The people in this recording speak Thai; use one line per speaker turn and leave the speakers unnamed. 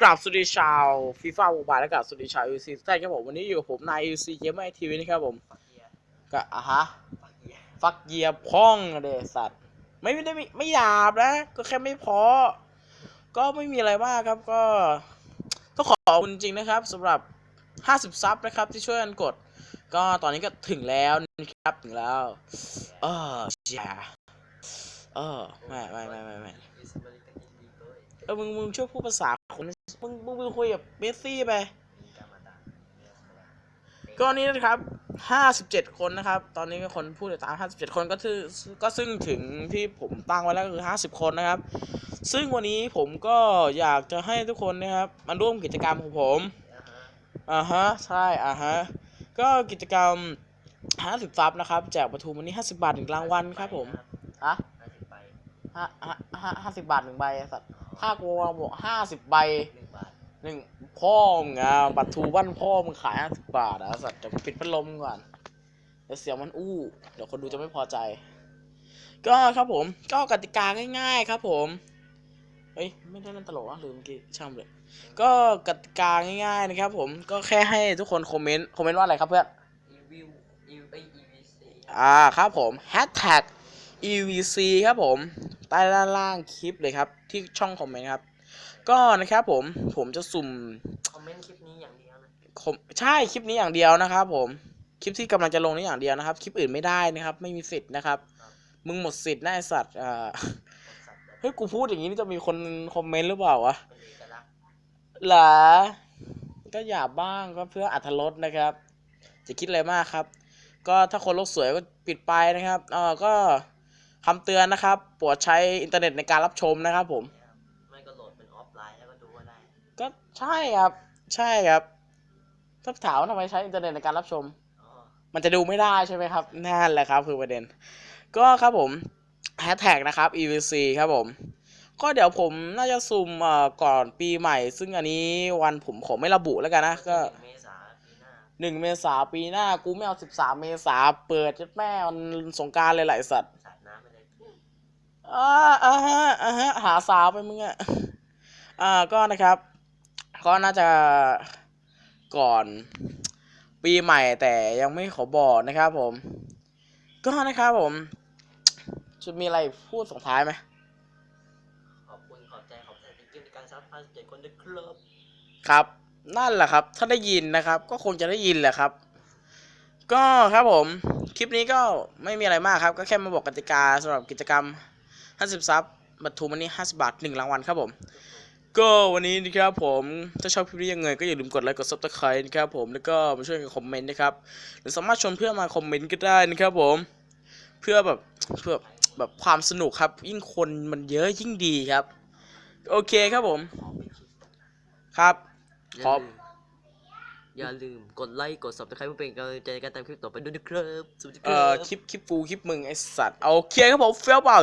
กราบสวัสดีชาวฟีฟ่าโมบายและกราบสวัสดีชาวยูซีทุกท่านครับผมวันนี้อยู่กับผมนายยูซีเกมไอทีวีนะครับผมก็อะฮะฟักเยียพ่องเดสัตว์ไม่ได้ไม่ไม่หยาบนะ ก็แค่ไม่พอ ก็ไม่มีอะไรมากครับก็ต้องขอบคุณจริงนะครับสำหรับ 50 ซับนะครับที่ช่วยกันกด ก็ตอนนี้ก็ถึงแล้วนะครับถึงแล้วเออเจ้าเออไม่ไม่ไม่ไม่ไม่เออมึงมึงช่วยพูดภาษา คนมึงมึงมึงคุยกับเมสซี่ไป ก็นี้นะครับ57คนนะครับ ตอนนี้ก็คนพูดติดตาม57คนก็คือก็ซึ่งถึงที่ผมตั้งไว้แล้วก็คือ50คนนะครับ ซึ่งวันนี้ผมก็อยากจะให้ทุกคนนะครับมาร่วมกิจกรรมของผมอ่าฮะใช่อ่าฮะก็กิจกรรม50ซับนะครับแจกประทูวันนี้50บาทหนึ่งรางวัลครับผมอะห้าห้าห้าห้าสิบบาทหนึ่งใบไอ้สัตว์ ถ้ากูบอกห้าสิบใบหนึ่งพ่อมึงอะบัตรทูบ้านพ่อมึงขายห้าสิบบาทอะสัตว์จะปิดพัดลมก่อนเดี๋ยวเสียงมันอู้ เดี๋ยวคนดูจะไม่พอใจ ก็ครับผม ก็กติกาง่ายๆครับผมเอ้ยไม่ได้เล่นตลกอะลืมเมื่อกี้ช่างเลยก็กติกาง่ายๆนะครับผมก็แค่ให้ทุกคนคอมเมนต์คอมเมนต์ว่าอะไรครับเพื่อนอ่าครับผม hashtag evc ครับผม ใต้ด้านล่างคลิปเลยครับ ที่ช่องคอมเมนต์ครับ ก็นะครับผมผมจะสุ่ม
คอมเมนต์คลิปนี้อย่างเดียวนะ
คอมใช่คลิปนี้อย่างเดียวนะครับ ผมคลิปที่กำลังจะลงนี้อย่างเดียวนะครับ คลิปอื่นไม่ได้นะครับ ไม่มีสิทธิ์นะครับ มึงหมดสิทธิ์นะไอสัตว์อ่า
สัตว์แบบ
เฮ้ยกูพูดอย่างนี้นี่จะมีคนคอมเมนต์หรือเปล่าวะ
เป็นเอกลักษณ์
เหรอก็อย่าบ้างก็เพื่ออัธรสนะครับ จะคิดอะไรมากครับ ก็ถ้าคนโลกสวยก็ปิดไปนะครับเออก็ คำเตือนนะครับโปรดใช้อินเทอร์เน็ตในการรับชมนะครับผม
นะครับไม่ก็โหลดเป็นออฟไลน์แล้วก็ดูก็ได้
ก็ใช่ครับ ใช่ครับถ้าถามว่าทำไมใช้อินเทอร์เน็ตในการรับชม
อ๋อ
มันจะดูไม่ได้ใช่ไหมครับ นั่นแหละครับคือประเด็น ก็ครับผมแฮชแท็กนะครับ EVC ครับผม ก็เดี๋ยวผมน่าจะซุ่มเอ่อก่อนปีใหม่ ซึ่งอันนี้วันผมขอไม่ระบุแล้วกันนะก็
เมษาปี หน้า
หนึ่งเมษาปีหน้ากูไม่เอาสิบสามเมษาเปิดยัดแม่วันสงกรารเลยหลายสัตว์
สาดน้ำไปเลย
อ่าอ่าฮะอ่าฮะหาสาวไปมึงอะอ่าก็นะครับ ก็น่าจะก่อนปีใหม่แต่ยังไม่ขอบอกนะครับผม ก็นะครับผม จะมีอะไรพูดส่งท้ายไหม
ขอบคุณขอบใจขอบใจที่กินในการซับพาสเจ็ดคนด้วยครับ
ครับ นั่นแหละครับ ถ้าได้ยินนะครับ ก็คงจะได้ยินแหละครับ ก็ครับผม คลิปนี้ก็ไม่มีอะไรมากครับ ก็แค่มาบอกกติกาสำหรับกิจกรรม 50ซับบัตรทูมันนี้50 บาท 1 รางวัลครับผม ก็วันนี้นะครับผม ถ้าชอบคลิปนี้ยังไงก็อย่าลืมกดไลค์ กดซับสไครต์นะครับผม แล้วก็มาช่วยกันคอมเมนต์นะครับ หรือสามารถชวนเพื่อนมาคอมเมนต์ก็ได้นะครับผม เพื่อแบบเพื่อแบบความสนุกครับ ยิ่งคนมันเยอะยิ่งดีครับ โอเคครับผม ครับ ขอบ
อย่าลืมกดไลค์กด subscribe เพื่อเป็นกำลังใจในการทำคลิปต่อไปด้วยนะครับสวัสดีค
เอ่
รั
อ บ คลิป คลิปกูคลิปมึง ไอสัตว์โอเคครับผม เฟี้ยวเปล่า